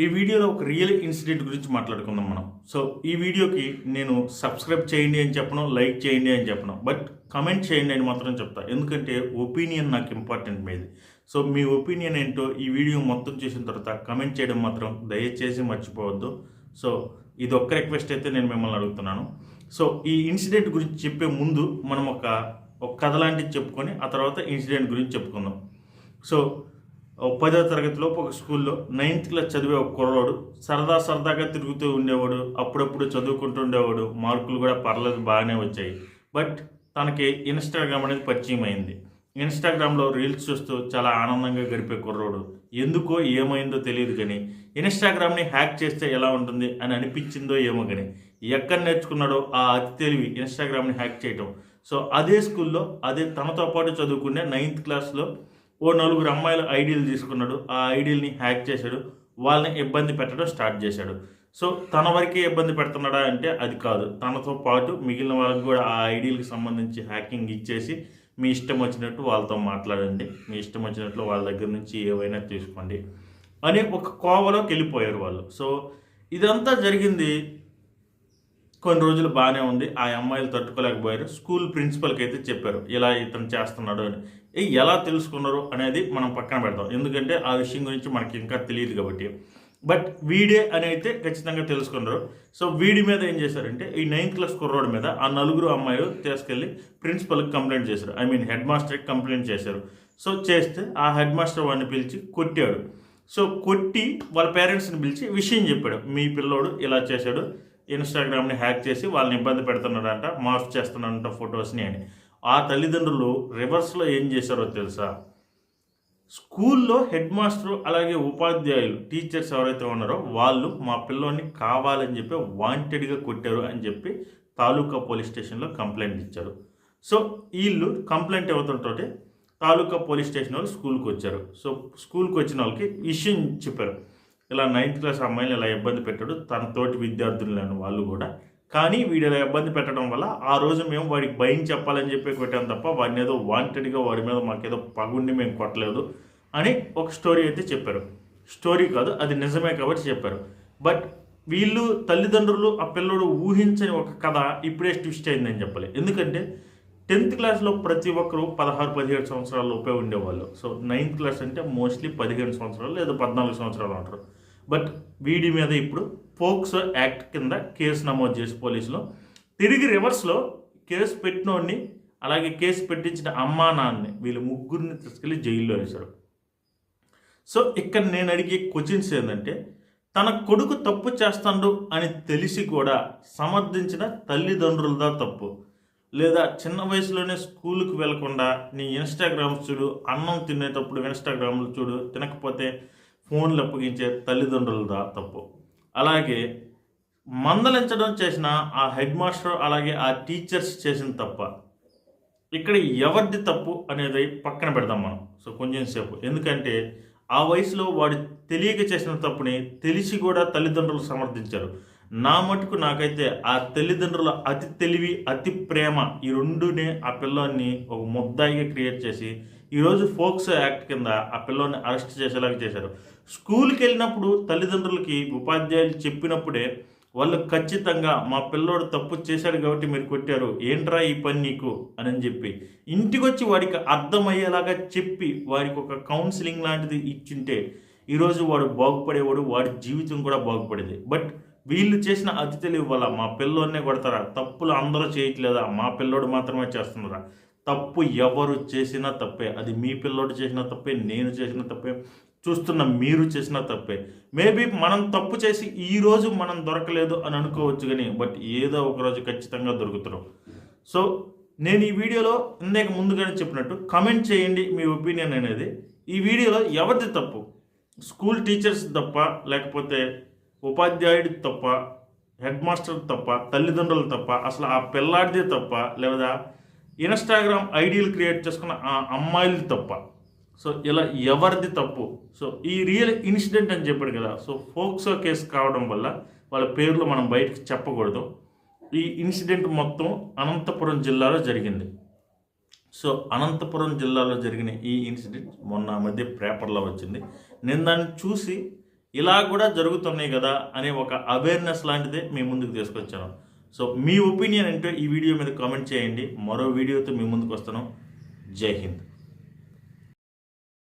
ఈ వీడియోలో ఒక రియల్ ఇన్సిడెంట్ గురించి మాట్లాడుకుందాం మనం. సో ఈ వీడియోకి నేను సబ్స్క్రైబ్ చేయండి అని చెప్పను లైక్ చేయండి అని చెప్పను. బట్ కమెంట్ చేయండి అని మాత్రం చెప్తా. ఎందుకంటే ఒపీనియన్ నాకు ఇంపార్టెంట్ మీది సో మీ ఒపీనియన్ ఏంటో ఈ వీడియో మొత్తం చూసిన తర్వాత కమెంట్ చేయడం మాత్రం దయచేసి మర్చిపోవద్దు. సో ఇది ఒక్క రిక్వెస్ట్ అయితే నేను మిమ్మల్ని అడుగుతున్నాను. సో ఈ ఇన్సిడెంట్ గురించి చెప్పే ముందు మనం ఒక ఒక కథ లాంటిది చెప్పుకొని ఆ తర్వాత ఇన్సిడెంట్ గురించి చెప్పుకుందాం. సో పదో తరగతిలో ఒక స్కూల్లో నైన్త్ క్లాస్ చదివే ఒక కుర్రోడు సరదా సరదాగా తిరుగుతూ ఉండేవాడు అప్పుడప్పుడు చదువుకుంటూ ఉండేవాడు. మార్కులు కూడా పర్లేదు బాగానే వచ్చాయి. బట్ తనకి ఇన్స్టాగ్రామ్ అనేది పరిచయం అయింది. ఇన్స్టాగ్రామ్లో రీల్స్ చూస్తూ చాలా ఆనందంగా గడిపే కుర్రోడు. ఎందుకో ఏమైందో తెలియదు కానీ ఇన్స్టాగ్రామ్ని హ్యాక్ చేస్తే ఎలా ఉంటుంది అని అనిపించిందో ఏమో కానీ ఎక్కడ నేర్చుకున్నాడో ఆ అతి తెలివి ఇన్స్టాగ్రామ్ని హ్యాక్ చేయటం. సో అదే స్కూల్లో అదే తనతో పాటు చదువుకునే నైన్త్ క్లాస్లో ఓ నలుగురు అమ్మాయిల ఐడీలు తీసుకున్నాడు. ఆ ఐడీల్ని హ్యాక్ చేశాడు. వాళ్ళని ఇబ్బంది పెట్టడం స్టార్ట్ చేశాడు. సో తన వరకే ఇబ్బంది పెడుతున్నాడా అంటే అది కాదు. తనతో పాటు మిగిలిన వాళ్ళకి కూడా ఆ ఐడీలకు సంబంధించి హ్యాకింగ్ ఇచ్చేసి మీ ఇష్టం వచ్చినట్టు వాళ్ళతో మాట్లాడండి. మీ ఇష్టం వచ్చినట్లు వాళ్ళ దగ్గర నుంచి ఏవైనా తీసుకోండి. అని ఒక కోవలోకి వెళ్ళిపోయారు వాళ్ళు. సో ఇదంతా జరిగింది కొన్ని రోజులు బాగానే ఉంది. ఆ అమ్మాయిలు తట్టుకోలేకపోయారు. స్కూల్ ప్రిన్సిపల్కి అయితే చెప్పారు ఇలా ఇతను చేస్తున్నాడు అని. ఎలా తెలుసుకున్నారు అనేది మనం పక్కన పెడతాం ఎందుకంటే ఆ విషయం గురించి మనకి ఇంకా తెలియదు కాబట్టి. బట్ వీడే అని అయితే ఖచ్చితంగా తెలుసుకున్నారు. సో వీడి మీద ఏం చేశారంటే ఈ నైన్త్ క్లాస్ కుర్రోడ్ మీద ఆ నలుగురు అమ్మాయిలు తీసుకెళ్ళి ప్రిన్సిపల్కి కంప్లైంట్ చేశారు. ఐ మీన్ హెడ్ మాస్టర్కి కంప్లైంట్ చేశారు. సో చేస్తే ఆ హెడ్ మాస్టర్ వాడిని పిలిచి కొట్టాడు. సో కొట్టి వాళ్ళ పేరెంట్స్ని పిలిచి విషయం చెప్పాడు. మీ పిల్లోడు ఇలా చేశాడు ఇన్స్టాగ్రామ్ని హ్యాక్ చేసి వాళ్ళని ఇబ్బంది పెడుతున్నాడంట మార్ఫ్ చేస్తున్నాడంట ఫొటోస్ని అని. ఆ తల్లిదండ్రులు రివర్స్లో ఏం చేశారో తెలుసా? స్కూల్లో హెడ్ మాస్టర్ అలాగే ఉపాధ్యాయులు టీచర్స్ ఎవరైతే ఉన్నారో వాళ్ళు మా పిల్లోని కావాలని చెప్పి వాంటెడ్గా కొట్టారు అని చెప్పి తాలూకా పోలీస్ స్టేషన్లో కంప్లైంట్ ఇచ్చారు. సో వీళ్ళు కంప్లైంట్ ఇవ్వడంతో తాలూకా పోలీస్ స్టేషన్ వాళ్ళు స్కూల్కి వచ్చారు. సో స్కూల్కి వచ్చిన వాళ్ళకి విషయం చెప్పారు. ఇలా నైన్త్ క్లాస్ అమ్మాయిని ఇలా ఇబ్బంది పెట్టాడు తన తోటి విద్యార్థులను వాళ్ళు కూడా. కానీ వీడు ఇలా ఇబ్బంది పెట్టడం వల్ల ఆ రోజు మేము వాడికి భయం చెప్పాలని చెప్పి కొట్టాం తప్ప వాడిని ఏదో వాంటెడ్గా వాడి మీద మాకేదో పగుండి మేము కొట్టలేదు అని ఒక స్టోరీ అయితే చెప్పారు. స్టోరీ కాదు అది నిజమే కాబట్టి చెప్పారు. బట్ వీళ్ళు తల్లిదండ్రులు ఆ పిల్లోడు ఊహించని ఒక కథ ఇప్పుడే ట్విస్ట్ అయిందని చెప్పాలి. ఎందుకంటే టెన్త్ క్లాస్లో ప్రతి ఒక్కరు పదహారు పదిహేడు సంవత్సరాల లోపే ఉండేవాళ్ళు. సో నైన్త్ క్లాస్ అంటే మోస్ట్లీ పదిహేను సంవత్సరాలు లేదా పద్నాలుగు సంవత్సరాలు అంటారు. బట్ వీడి మీద ఇప్పుడు పోక్సో యాక్ట్ కింద కేసు నమోదు చేసి పోలీసులు. తిరిగి రివర్స్లో కేసు పెట్టినోడిని అలాగే కేసు పెట్టించిన అమ్మా నాన్నని వీళ్ళు ముగ్గురిని తీసుకెళ్ళి జైల్లో వేశారు. సో ఇక్కడ నేను అడిగే క్వశ్చన్స్ ఏంటంటే తన కొడుకు తప్పు చేస్తాడు అని తెలిసి కూడా సమర్థించిన తల్లిదండ్రులదా తప్పు. లేదా చిన్న వయసులోనే స్కూల్కి వెళ్ళకుండా నీ ఇన్స్టాగ్రామ్స్ చూడు అన్నం తినేటప్పుడు ఇన్స్టాగ్రామ్లు చూడు తినకపోతే ఫోన్లు అప్పగించే తల్లిదండ్రులదా తప్పు. అలాగే మందలించడం చేసిన ఆ హెడ్ మాస్టర్ అలాగే ఆ టీచర్స్ చేసిన తప్ప ఇక్కడ ఎవరిది తప్పు అనేది పక్కన పెడదాం మనం. సో కొంచెం సేపు. ఎందుకంటే ఆ వయసులో వాడు తెలియక చేసిన తప్పుని తెలిసి కూడా తల్లిదండ్రులు సమర్థించారు. నా మటుకు నాకైతే ఆ తల్లిదండ్రుల అతి తెలివి అతి ప్రేమ ఈ రెండునే ఆ పిల్లల్ని ఒక ముద్దాయిగా క్రియేట్ చేసి ఈరోజు ఫోక్స్ యాక్ట్ కింద ఆ పిల్లోని అరెస్ట్ చేసేలాగా చేశారు. స్కూల్కి వెళ్ళినప్పుడు తల్లిదండ్రులకి ఉపాధ్యాయులు చెప్పినప్పుడే వాళ్ళు ఖచ్చితంగా మా పిల్లోడు తప్పు చేశాడు కాబట్టి మీరు కొట్టారు. ఏంట్రా ఈ పని నీకు? అని చెప్పి ఇంటికి వచ్చి వాడికి అర్థమయ్యేలాగా చెప్పి వాడికి ఒక కౌన్సిలింగ్ లాంటిది ఇచ్చింటే ఈరోజు వాడు బాగుపడేవాడు వాడి జీవితం కూడా బాగుపడేది. బట్ వీళ్ళు చేసిన అతి తెలివి వల్ల మా పిల్లోనే కొడతారా? తప్పులు అందరూ చేయట్లేదా? మా పిల్లోడు మాత్రమే చేస్తున్నారా? తప్పు ఎవరు చేసినా తప్పే. అది మీ పిల్లోడు చేసిన తప్పే నేను చేసిన తప్పే చూస్తున్న మీరు చేసిన తప్పే. మేబీ మనం తప్పు చేసి ఈ రోజు మనం దొరకలేదు అని అనుకోవచ్చు కానీ బట్ ఏదో ఒక రోజు ఖచ్చితంగా దొరుకుతున్నాం సో నేను ఈ వీడియోలో ఇందాక ముందుగానే చెప్పినట్టు కమెంట్ చేయండి మీ ఒపీనియన్ అనేది. ఈ వీడియోలో ఎవరిది తప్పు? స్కూల్ టీచర్స్ తప్ప లేకపోతే ఉపాధ్యాయుడి తప్ప హెడ్ మాస్టర్ తప్ప తల్లిదండ్రులు తప్ప అసలు ఆ పిల్లాడిదే తప్ప లేదా ఇన్స్టాగ్రామ్ ఐడియలు క్రియేట్ చేసుకున్న ఆ అమ్మాయిలు తప్ప. సో ఇలా ఎవరిది తప్పు? సో ఈ రియల్ ఇన్సిడెంట్ అని చెప్పాడు కదా. సో ఫోక్సో కేసు కావడం వల్ల వాళ్ళ పేర్లు మనం బయటకు చెప్పకూడదు. ఈ ఇన్సిడెంట్ మొత్తం అనంతపురం జిల్లాలో జరిగింది. సో అనంతపురం జిల్లాలో జరిగిన ఈ ఇన్సిడెంట్ మొన్న ఆ మధ్య పేపర్లో వచ్చింది. నేను దాన్ని చూసి ఇలా కూడా జరుగుతున్నాయి కదా అనే ఒక అవేర్నెస్ లాంటిదే మీ ముందుకు తీసుకొచ్చాను. సో మీ ఒపీనియన్ ఏంటో ఈ వీడియో మీద కామెంట్ చేయండి. మరో వీడియోతో మీ ముందుకు వస్తాను జై హింద్.